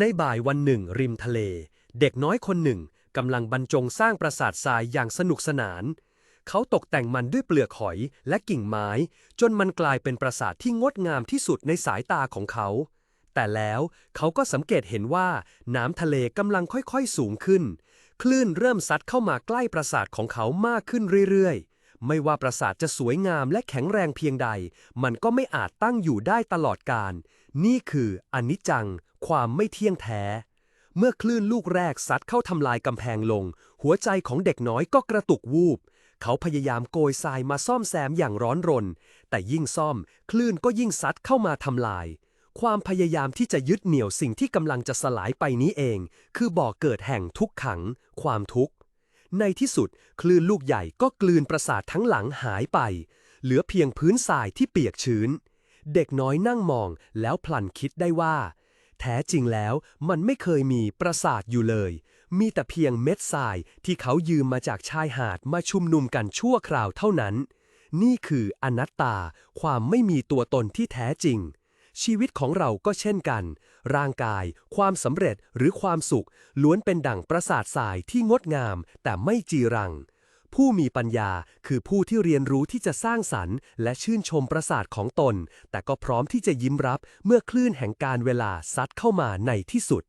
ในบ่ายวันหนึ่ง ริมทะเล เด็กน้อยคนหนึ่งกำลังบรรจงสร้างปราสาททรายอย่างสนุกสนาน เขาตกแต่งมันด้วยเปลือกหอยและกิ่งไม้ จนมันกลายเป็นปราสาทที่งดงามที่สุดในสายตาของเขา แต่แล้วเขาก็สังเกตเห็นว่าน้ำทะเลกำลังค่อยๆสูงขึ้น คลื่นเริ่มซัดเข้ามาใกล้ปราสาทของเขามากขึ้นเรื่อยๆ ไม่ว่าปราสาทจะสวยงามและแข็งแรงเพียงใด มันก็ไม่อาจตั้งอยู่ได้ตลอดกาล นี่คืออนิจจัง ความไม่เที่ยงแท้ เมื่อคลื่นลูกแรกซัดเข้าทำลายกำแพงลง หัวใจของเด็กน้อยก็กระตุกวูบ เขาพยายามโกยทรายมาซ่อมแซมอย่างร้อนรน แต่ยิ่งซ่อม คลื่นก็ยิ่งซัดเข้ามาทำลาย ความพยายามที่จะยึดเหนี่ยวสิ่งที่กำลังจะสลายไปนี้เอง คือบ่อเกิดแห่งทุกขัง ความทุกข์ ในที่สุด คลื่นลูกใหญ่ก็กลืนปราสาททั้งหลังหายไป เหลือเพียงพื้นทรายที่เปียกชื้น เด็กน้อยนั่งมองแล้วพลันคิดได้ว่า แท้จริงแล้วมันไม่เคยมีปราสาทอยู่เลย มีแต่เพียงเม็ดทรายที่เขายืมมาจากชายหาดมาชุมนุมกันชั่วคราวเท่านั้น นี่คืออนัตตาความไม่มีตัวตนที่แท้จริง ชีวิตของเราก็เช่นกัน ร่างกาย ความสำเร็จหรือความสุข ล้วนเป็นดั่งประสาททรายที่งดงาม แต่ไม่จีรัง ผู้มีปัญญาคือผู้ที่เรียนรู้ที่จะสร้างสรรค์ และชื่นชมประสาทของตน แต่ก็พร้อมที่จะยิ้มรับเมื่อคลื่นแห่งการเวลาซัดเข้ามาในที่สุด